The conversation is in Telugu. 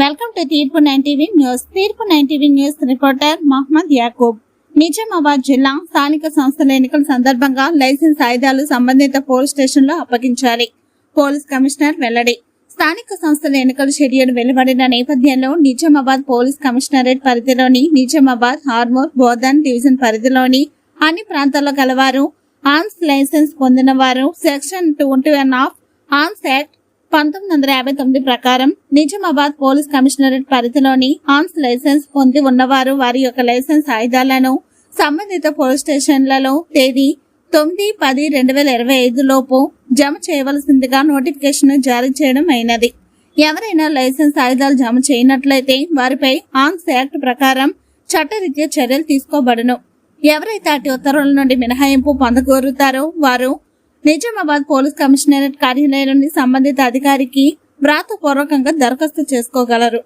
Welcome to Teerpu nine TV news. Teerpu nine TV news reporter Mohammed Yakub. Nizamabad జిల్లా స్థానిక సంస్థల ఎన్నికల సందర్భంగా లైసెన్స్ ఆయుధాలు సంబంధిత పోలీస్ స్టేషన్లో అప్పగించాలి. పోలీస్ కమిషనర్ వెల్లడి. స్థానిక సంస్థల ఎన్నికల షెడ్యూల్ వెలువడిన నేపథ్యంలో నిజామాబాద్ పోలీస్ కమిషనరేట్ పరిధిలోని నిజామాబాద్ హార్మోర్ బోధన్ డివిజన్ పరిధిలోని అన్ని ప్రాంతాల్లో కలవారు ఆర్మ్స్ లైసెన్స్ పొందిన వారు section twenty one of arms act పంతొమ్మిది వందల యాభై తొమ్మిది ప్రకారం నిజామాబాద్ పోలీస్ కమిషనరేట్ పరిధిలోని ఆర్మ్స్ లైసెన్స్ పొంది ఉన్నవారు వారి యొక్క లైసెన్స్ ఆయుధాలను సంబంధిత పోలీస్ స్టేషన్లలో తేదీ తొమ్మిది పది రెండు వేల ఇరవై ఐదు లోపు జమ చేయవలసిందిగా నోటిఫికేషన్ జారీ చేయడం అయినది. ఎవరైనా లైసెన్స్ ఆయుధాలు జమ చేయనట్లయితే వారిపై ఆర్మ్స్ యాక్ట్ ప్రకారం చట్టరీత్యా చర్యలు తీసుకోబడును. ఎవరైతే అటు ఉత్తర్వుల నుండి మినహాయింపు పొందగోరుతారో వారు నిజామాబాద్ పోలీస్ కమిషనరేట్ కార్యాలయంలోని సంబంధిత అధికారికి వ్రాతపూర్వకంగా దరఖాస్తు చేసుకోగలరు.